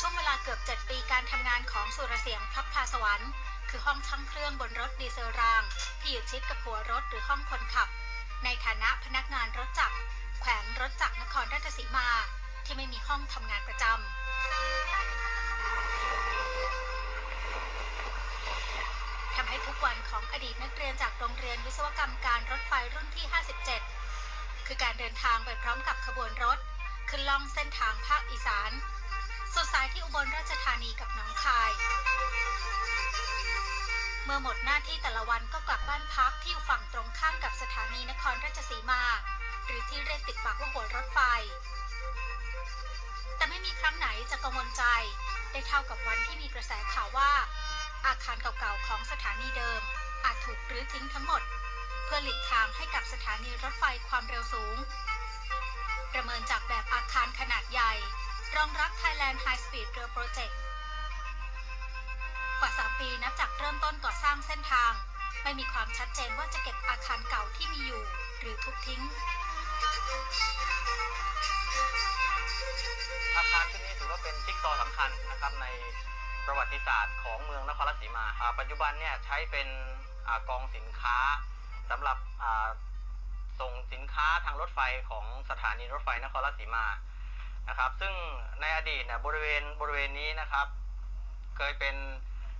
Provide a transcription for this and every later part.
ช่วงเวลาเกือบ 7 ปีการทำงานของสุรเสียงพลับพาสวรรค์ คือห้องช่างเครื่องบนรถดีเซลราง ที่อยู่ชิดกับหัวรถหรือห้องคนขับ ในฐานะพนักงานรถจักรแขวงรถจักรนครราชสีมา ที่ไม่มีห้องทำงานประจำทำให้ทุกวันของอดีตนักเรียนจากโรงเรียนวิศวกรรมการรถไฟรุ่นที่ 57 คือการเดินทางไปพร้อมกับขบวนรถขึ้นล่องเส้นทางภาคอีสาน สุดสายที่อุบลราชธานีกับหนองคาย เมื่อหมดหน้าที่แต่ละวันก็กลับบ้านพักที่อยู่ฝั่งตรงข้ามกับสถานีนครราชสีมา หรือที่เรียกติดปากว่าหัวรถไฟ แต่ไม่มีครั้งไหนจะกังวลใจ ได้เท่ากับวันที่มีกระแสข่าวว่า อาคารเก่าๆของสถานีเดิม อาจถูกรื้อทิ้งทั้งหมด เพื่อหลีกทางให้กับสถานีรถไฟความเร็วสูง ประเมินจากแบบอาคารขนาดใหญ่ รองรับ Thailand High Speed Rail Project กว่า 3 ปีนับจากเริ่มต้นก่อสร้างเส้นทาง ไม่มีความชัดเจนว่าจะเก็บอาคารเก่าที่มีอยู่ หรือทุบทิ้ง อาคารชุดนี้ถือว่าเป็นจิ๊กซอว์สำคัญนะครับในประวัติศาสตร์ของเมืองนครราชสีมาปัจจุบันเนี่ยใช้เป็นอกองสินค้าสำหรับส่งสินค้าทางรถไฟของสถานีรถไฟนครราชสีมา นะครับ ซึ่งในอดีตเนี่ยบริเวณบริเวณนี้นะครับ เคยเป็น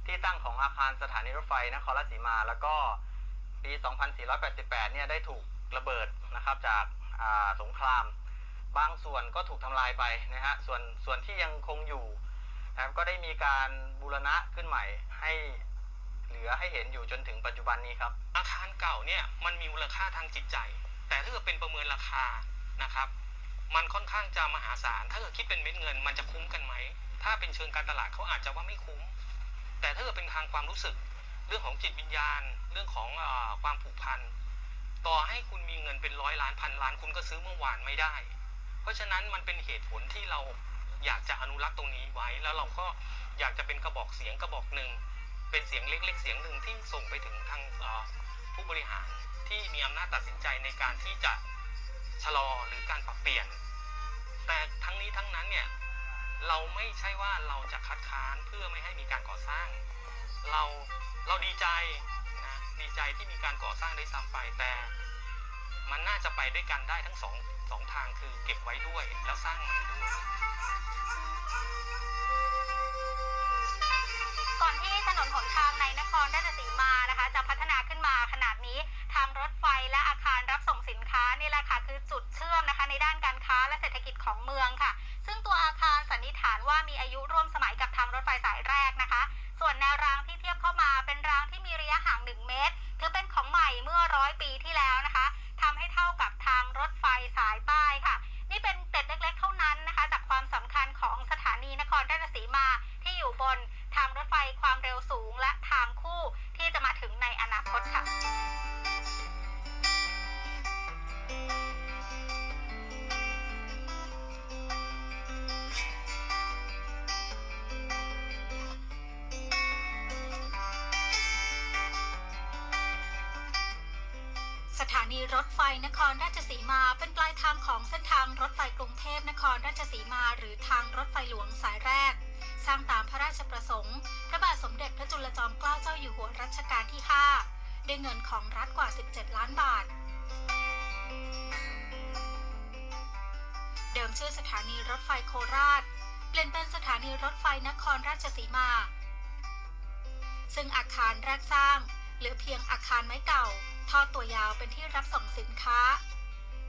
ที่ตั้งของอาคารสถานีรถไฟนครราชสีมา แล้วก็ปี 2488 เนี่ยได้ถูกระเบิดนะครับจากาสงคราม บางส่วนก็ถูกทำลายไปนะฮะ ส่วนส่วนที่ยังคงอยู่นะครับก็ได้มีการบูรณะขึ้นใหม่ให้เหลือให้เห็นอยู่จนถึงปัจจุบันนี้ครับ อาคารเก่าเนี่ยมันมีมูลค่าทางจิตใจ แต่ถ้าเกิดเป็นประเมินราคานะครับ มันค่อนข้างจะมหาศาล ถ้าเกิดคิดเป็นเม็ดเงินมันจะคุ้มกันไหม ถ้าเป็นเชิงการตลาดเขาอาจจะว่าไม่คุ้ม แต่ถ้าเกิดเป็นทางความรู้สึก เรื่องของจิตวิญญาณ เรื่องของอความผูกพัน ต่อให้คุณมีเงินเป็นร้อยล้านพันล้านคุณก็ซื้อเมื่อวานไม่ได้ เพราะฉะนั้นมันเป็นเหตุผลที่เราอยากจะอนุรักษ์ตรงนี้ไว้ แล้วเราก็อยากจะเป็นกระบอกเสียงกระบอกหนึ่ง เป็นเสียงเล็ก ๆ เสียงหนึ่งที่ส่งไปถึงทางผู้บริหารที่มีอำนาจตัดสินใจในการที่จะชะลอหรือการปรับเปลี่ยน แต่ทั้งนี้ทั้งนั้นเนี่ยเราไม่ใช่ว่าเราจะคัดค้านเพื่อไม่ให้มีการก่อสร้าง เราเราดีใจนะดีใจที่มีการก่อสร้างได้ซ้ำไปแต่ มันน่าจะไปด้วยกันได้ทั้งสองสองทางคือเก็บไว้ด้วยแล้วสร้างใหม่ด้วย ถานีรถไฟนครราชสีมาเป็นปลายทางของเส้นทางรถไฟกรุงเทพนครราชสีมา หรือทางรถไฟหลวงสายแรก สร้างตามพระราชประสงค์ พระบาทสมเด็จพระจุลจอมเกล้าเจ้าอยู่หัวรัชกาลที่ 5 ด้วยเงินของรัฐกว่า 17 ล้านบาท เดิมชื่อสถานีรถไฟโคราช เปลี่ยนเป็นสถานีรถไฟนครราชสีมา ซึ่งอาคารแรกสร้าง เหลือเพียงอาคารไม้เก่า ทอดตัวยาวเป็นที่รับส่งสินค้า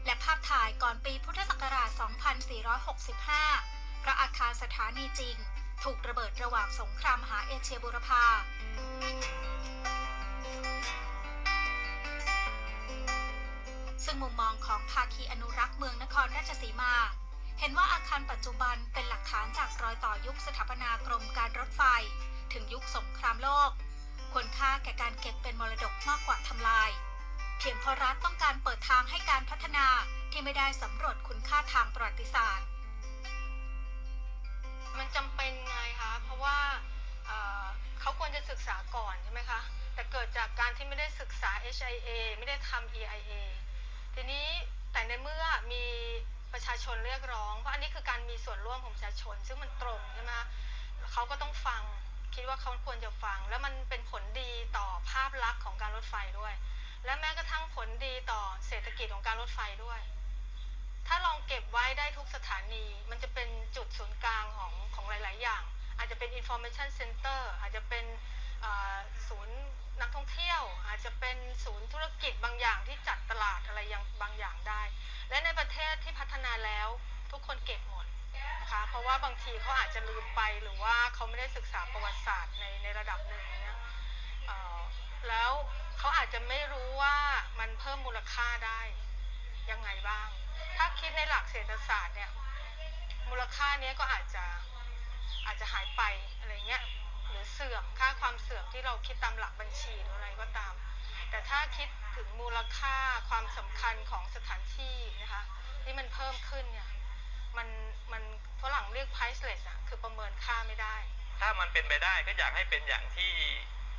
และภาพถ่ายก่อนปีพุทธศักราช 2465 พระอาคารสถานีจริง ถูกระเบิดระหว่างสงครามหาเอเชียบูรพาซึ่งมุมมองของภาคีอนุรักษ์เมืองนครราชสีมา เห็นว่าอาคารปัจจุบันเป็นหลักฐานจากรอยต่อยุคสถาปนากรมการรถไฟ ถึงยุคสงครามโลก ควรค่าแก่การเก็บเป็นมรดกมากกว่าทำลาย เพียงเพราะรัฐต้องการเปิดทางให้การพัฒนาที่ไม่ได้สำรวจคุณค่าทางประวัติศาสตร์ มันจำเป็นไงคะ เพราะว่าเเขาควรจะศึกษาก่อนใช่ไหมคะ แต่เกิดจากการที่ไม่ได้ศึกษา HIA ไม่ได้ทำ EIA ทีนี้แต่ในเมื่อมีประชาชนเรียกร้อง เพราะอันนี้คือการมีส่วนร่วมของประชาชน ซึ่งมันตรงใช่ไหมเขาก็ต้องฟัง คิดว่าเขาควรจะฟัง แล้วมันเป็นผลดีต่อภาพลักษณ์ของการรถไฟด้วย และแม้กระทั่งผลดีต่อเศรษฐกิจของการรถไฟด้วย ถ้าลองเก็บไว้ได้ทุกสถานี มันจะเป็นจุดศูนย์กลางของของหลาย ๆ อย่าง อาจจะเป็น information center อาจจะเป็นศูนย์นักท่องเที่ยว อาจจะเป็นศูนย์ธุรกิจบางอย่างที่จัดตลาดอะไรอย่างบางอย่างได้ และในประเทศที่พัฒนาแล้วทุกคนเก็บหมดนะคะเพราะว่าบางทีเขาอาจจะลืมไปหรือว่าเขาไม่ได้ศึกษาประวัติศาสตร์ในในระดับหนึ่งเนี่ยแล้ว เขาอาจจะไม่รู้ว่ามันเพิ่มมูลค่าได้ยังไงบ้าง ถ้าคิดในหลักเศรษฐศาสตร์เนี่ย มูลค่าเนี้ยก็อาจจะอาจจะหายไปอะไรเงี้ย หรือเสื่อมค่าความเสื่อมที่เราคิดตามหลักบัญชีหรืออะไรก็ตาม แต่ถ้าคิดถึงมูลค่าความสำคัญของสถานที่นะคะที่มันเพิ่มขึ้นเนี่ยมันมันฝรั่งเรียก priceless อะคือประเมินค่าไม่ได้ ถ้ามันเป็นไปได้ก็อยากให้เป็นอย่างที่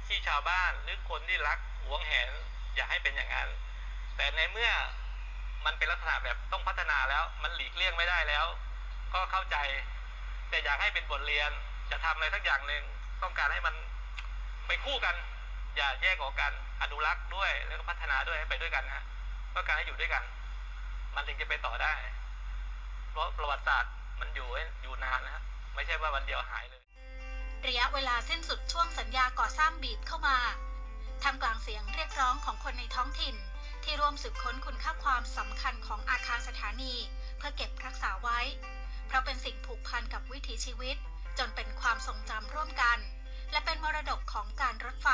ที่ชาวบ้านหรือคนที่รัก หวงแหนอยากให้เป็นอย่างนั้น แต่ในเมื่อมันเป็นลักษณะแบบต้องพัฒนาแล้ว มันหลีกเลี่ยงไม่ได้แล้ว ก็เข้าใจ แต่อยากให้เป็นบทเรียนจะทำอะไรสักอย่างหนึ่งต้องการให้มันไปคู่กัน อย่าแยกออกกันอนุรักษ์ด้วยแล้วก็พัฒนาด้วยให้ไปด้วยกันฮะต้องการให้อยู่ด้วยกัน มันถึงจะไปต่อได้ เพราะประวัติศาสตร์มันอยู่อยู่นานนะฮะไม่ใช่ว่าวันเดียวหายเลย ระยะเวลาสิ้นสุดช่วงสัญญาก่อสร้างบีบเข้ามา ทำกลางเสียงเรียกร้องของคนในท้องถิ่น ที่ร่วมสืบค้นคุณค่าความสำคัญของอาคารสถานี เพื่อเก็บรักษาไว้ เพราะเป็นสิ่งผูกพันกับวิถีชีวิต จนเป็นความทรงจำร่วมกัน และเป็นมรดกของการรถไฟ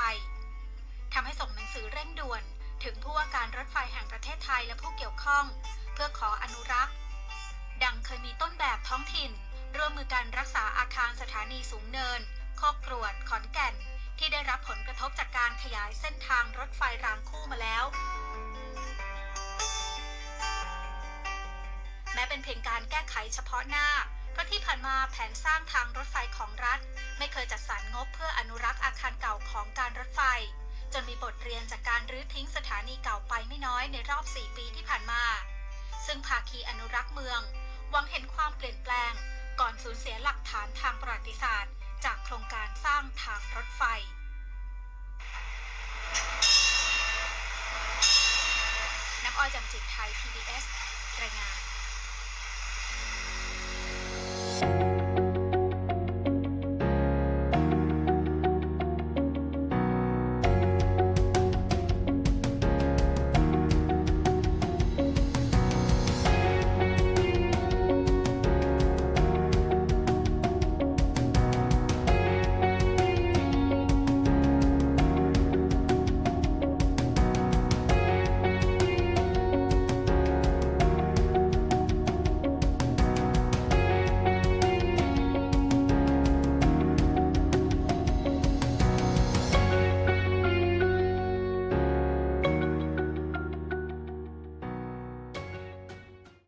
ทำให้ส่งหนังสือเร่งด่วน ถึงผู้ว่าการรถไฟแห่งประเทศไทยและผู้เกี่ยวข้อง เพื่อขออนุรักษ์ ดังเคยมีต้นแบบท้องถิ่น ร่วมมือการรักษาอาคารสถานีสูงเนินโคกกรวดขอนแก่น ที่ได้รับผลกระทบจากการขยายเส้นทางรถไฟรางคู่มาแล้ว แม้เป็นเพียงการแก้ไขเฉพาะหน้า เพราะที่ผ่านมาแผนสร้างทางรถไฟของรัฐ ไม่เคยจัดสรรงบเพื่ออนุรักษ์อาคารเก่าของการรถไฟ จนมีบทเรียนจากการรื้อทิ้งสถานีเก่าไปไม่น้อยในรอบ 4 ปีที่ผ่านมา ซึ่งภาคีอนุรักษ์เมืองหวังเห็นความเปลี่ยนแปลง ก่อนสูญเสียหลักฐานทางประวัติศาสตร์ จากโครงการสร้างทางรถไฟ น้ำอ้อยจำจิตไทย PBS รายงาน